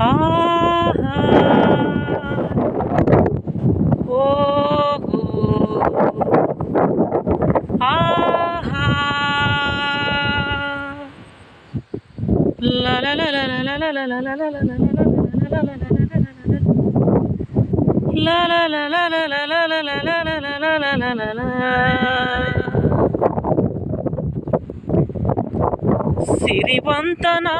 ఆహా ఓహో ఆహా సిరివంతనా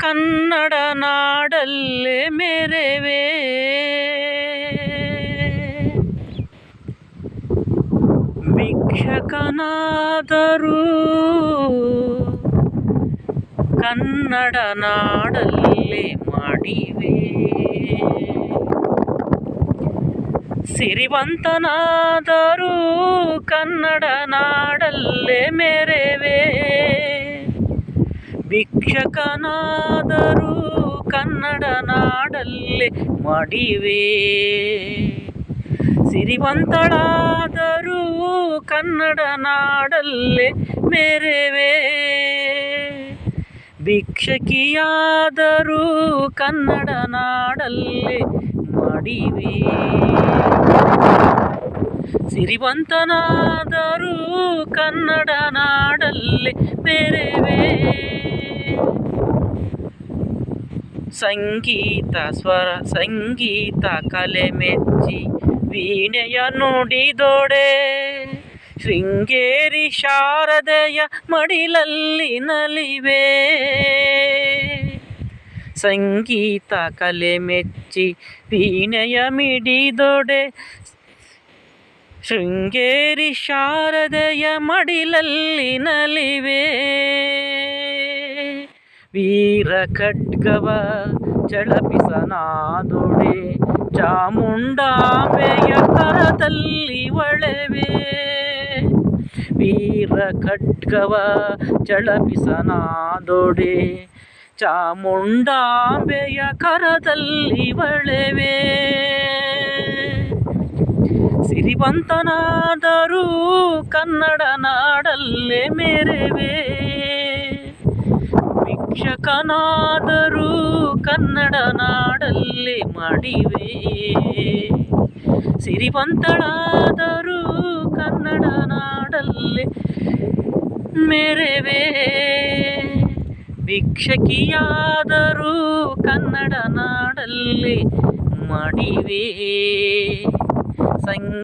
ಕನ್ನಡ ನಾಡಲ್ಲೇ ಮೇರೆವೆ? ಭಿಕ್ಷಕನಾದರೂ ಕನ್ನಡ ನಾಡಲ್ಲೇ ಮಾಡಿವೆ. ಸಿರಿವಂತನಾದರೂ ಕನ್ನಡ ನಾಡಲ್ಲೇ ಮೆರೆವೆ ಭಿಕ್ಷಕನಾದರೂ ಕನ್ನಡ ನಾಡಲ್ಲೇ ಮಡಿವೆ. ಸಿರಿವಂತಳಾದರೂ ಕನ್ನಡ ನಾಡಲ್ಲೇ ಮೆರೆವೆ. ಭಿಕ್ಷಕಿಯಾದರೂ ಕನ್ನಡ ನಾಡಲ್ಲೇ ಮಡಿವೆ. ಸಿರಿವಂತನಾದರೂ ಕನ್ನಡ ನಾಡಲ್ಲೇ ಮೆರೆವೆ. ಸಂಗೀತ ಸ್ವರ, ಸಂಗೀತ ಕಲೆ ಮೆಚ್ಚಿ ವೀಣೆಯ ನುಡಿದೊಡೆ. ಶೃಂಗೇರಿ ಶಾರದೆಯ ಮಡಿಲಲ್ಲಿ ನಲಿವೆ. ಸಂಗೀತ ಕಲೆ ಮೆಚ್ಚಿ ವೀಣೆಯ ಮಿಡಿದೊಡೆ. ಶೃಂಗೇರಿ ಶಾರದೆಯ ಮಡಿಲಲ್ಲಿ ನಲಿವೆ. ವೀರ ಖಡ್ಗವ ಚಳಪಿಸನಾದೊಡೆ ಚಾಮುಂಡಾಂಬೆಯ ಕರದಲ್ಲಿ ಒಳವೆ. ವೀರ ಖಡ್ಗವ ಚಳಪಿಸನಾದೊಡೆ ಚಾಮುಂಡಾಂಬೆಯ ಕರದಲ್ಲಿ ಒಳವೆ. ಸಿರಿವಂತನಾದರೂ ಕನ್ನಡ ನಾಡಲ್ಲೇ ಮೆರೆವೆ. ಭಿಕ್ಷಕನಾದರೂ ಕನ್ನಡ ನಾಡಲ್ಲಿ ಮಾಡಿವೆ. ಸಿರಿವಂತಳಾದರೂ ಕನ್ನಡ ನಾಡಲ್ಲಿ ಮೆರೆವೆ. ಭಿಕ್ಷಕಿಯಾದರೂ ಕನ್ನಡ ನಾಡಲ್ಲಿ ಮಾಡಿವೆ. ಸಂಗ